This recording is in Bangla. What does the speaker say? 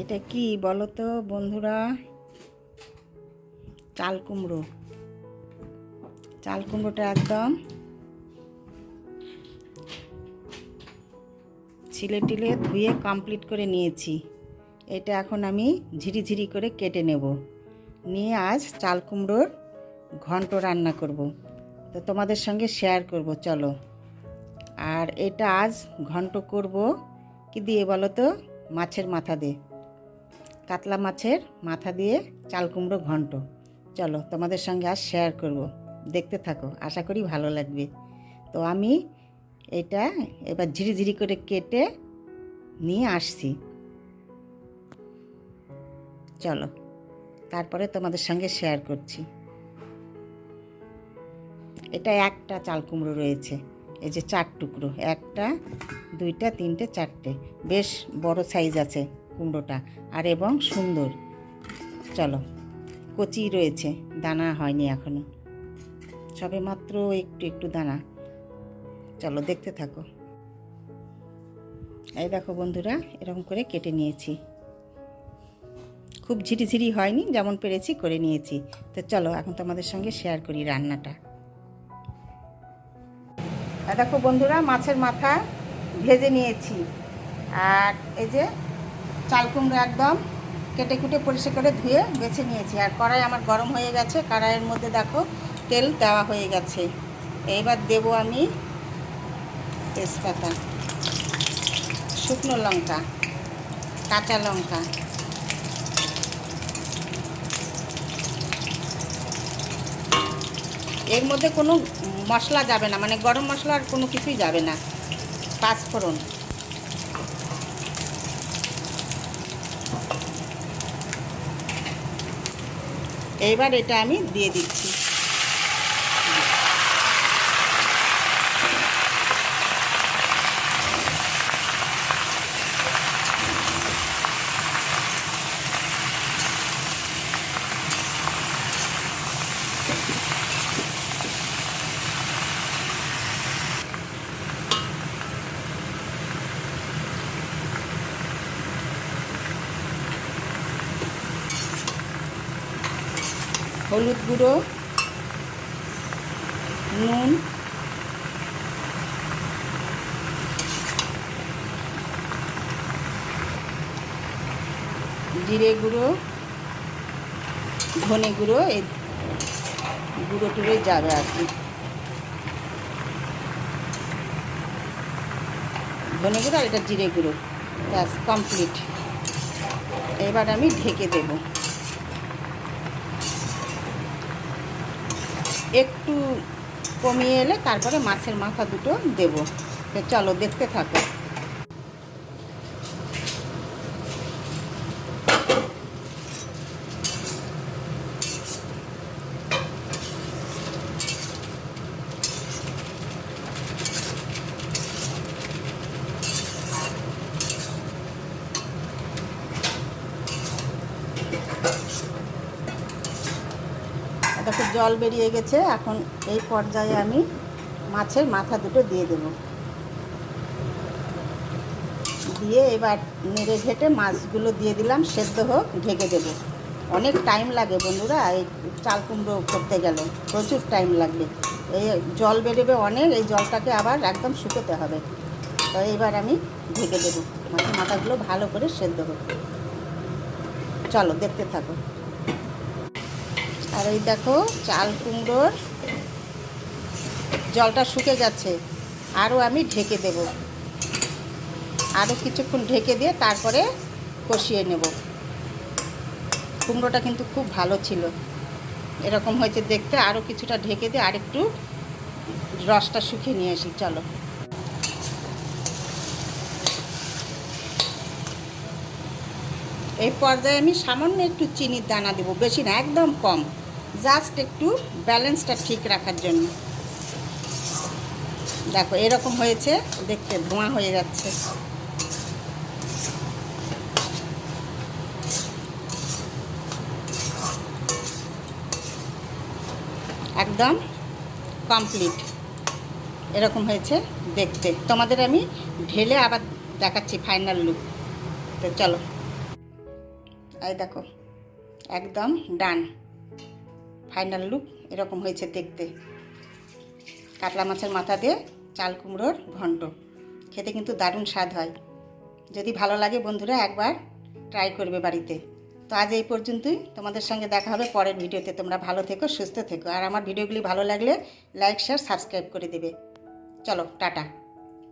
এটা কি বলো তো বন্ধুরা? চাল কুমড়ো। চাল কুমড়োটা একদম ছিলে টিলে ধুয়ে কমপ্লিট করে নিয়েছি। এটা এখন আমি ঝিরিঝিরি করে কেটে নেব। নিয়ে আজ চাল কুমড়োর ঘন্ট রান্না করব। তো তোমাদের সঙ্গে শেয়ার করব, চলো। আর এটা আজ ঘন্ট করব কি দিয়ে বলো তো মাছের মাথা দিয়ে। কাতলা মাছের মাথা দিয়ে চাল কুমড়ো ঘন্ট। চলো তোমাদের সঙ্গে আজ শেয়ার করব। দেখতে থাকো, আশা করি ভালো লাগবে। তো আমি এটা এবার ঝিরিঝিরি করে কেটে নিয়ে আসছি। চলো, তারপরে তোমাদের সঙ্গে শেয়ার করছি। এটা একটা চাল কুমড়ো রয়েছে, এই যে চার টুকরো, একটা, দুইটা, তিনটে, চারটে, বেশ বড় সাইজ আছে। কুমড়োটা আর এবং সুন্দর। চলো, কচি রয়েছে, দানা হয়নি এখনও। সবে মাত্র একটু একটু দানা। চলো, দেখতে থাকো। এই দেখো বন্ধুরা, এরকম করে কেটে নিয়েছি। খুব ঝিরিঝিরি হয়নি, যেমন পেরেছি করে নিয়েছি। তো চলো, এখন তোমাদের সঙ্গে শেয়ার করি রান্নাটা। দেখো বন্ধুরা, মাছের মাথা ভেজে নিয়েছি। আর এই যে চাল কুমড়ো একদম কেটে কুটে পরিষ্কার করে ধুয়ে বেছে নিয়েছি। আর কড়াই আমার গরম হয়ে গেছে, কড়াইয়ের মধ্যে দেখো তেল দেওয়া হয়ে গেছে। এইবার দেব আমি তেজপাতা, শুকনো লঙ্কা, কাঁচা লঙ্কা। এর মধ্যে কোনো মশলা যাবে না মানে গরম মশলা আর কোনো কিছুই যাবে না। পাঁচফোড়ন। এইবার এটা আমি দিয়ে দিচ্ছি। হলুদ গুঁড়ো, নুন, জিরে গুঁড়ো, ধনে গুঁড়ো, এই গুঁড়ো টুড়ে যাবে আর কি। ধনে গুঁড়ো আর এটা জিরে গুঁড়ো, ব্যাস কমপ্লিট এবার আমি ঢেকে দেবো। একটু কমিয়ে এলে তারপরে মাছের মাথা দুটো দেব। চলো দেখতে থাকো। দেখো জল বেরিয়ে গেছে, এখন এই পর্যায়ে আমি মাছের মাথা দুটো দিয়ে দেব। দিয়ে এবার নেড়ে ঘেটে মাছগুলো দিয়ে দিলাম, সেদ্ধ হোক, ঢেকে দেবো। অনেক টাইম লাগে বন্ধুরা, এই চাল কুমড়ো করতে গেলে প্রচুর টাইম লাগবে। এই জল বেরোবে অনেক, এই জলটাকে আবার একদম শুকোতে হবে। তো এবার আমি ঢেকে দেবো, মাছের মাথাগুলো ভালো করে সেদ্ধ হোক। চলো, দেখতে থাকো। আর এই দেখো, চাল কুমড়োর জলটা শুকে যাচ্ছে। আরও আমি ঢেকে দেব। আরও কিছুক্ষণ ঢেকে দিয়ে তারপরে কষিয়ে নেব। কুমড়োটা কিন্তু খুব ভালো ছিল। এরকম হয়েছে দেখতে, আরও কিছুটা ঢেকে দিয়ে আরেকটু রসটা শুকিয়ে নিয়ে আসি, চলো। এই পর্যায়ে আমি সামান্য একটু চিনির দানা দেবো, বেশি না, একদম কম। জাস্ট একটু ব্যালেন্সটা ঠিক রাখার জন্য। দেখো, এরকম হয়েছে, দেখতে ধোঁয়া হয়ে যাচ্ছে। একদম কমপ্লিট। এরকম হয়েছে দেখতে। তোমাদের আমি ঢেলে আবার দেখাচ্ছি ফাইনাল লুক। তো চলো। এই দেখো, একদম ডান। ফাইনাল লুক, এরকম হয়েছে দেখতে। কাতলা মাছের মাথা দিয়ে চাল কুমড়োর ঘন্ট। খেতে কিন্তু দারুণ স্বাদ হয়। যদি ভালো লাগে বন্ধুরা, একবার ট্রাই করবে বাড়িতে। তো আজ এই পর্যন্তই। তোমাদের সঙ্গে দেখা হবে পরের ভিডিওতে। তোমরা ভালো থেকো, সুস্থ থেকো। আর আমার ভিডিওগুলি ভালো লাগলে লাইক শেয়ার সাবস্ক্রাইব করে দেবে। চলো, টাটা।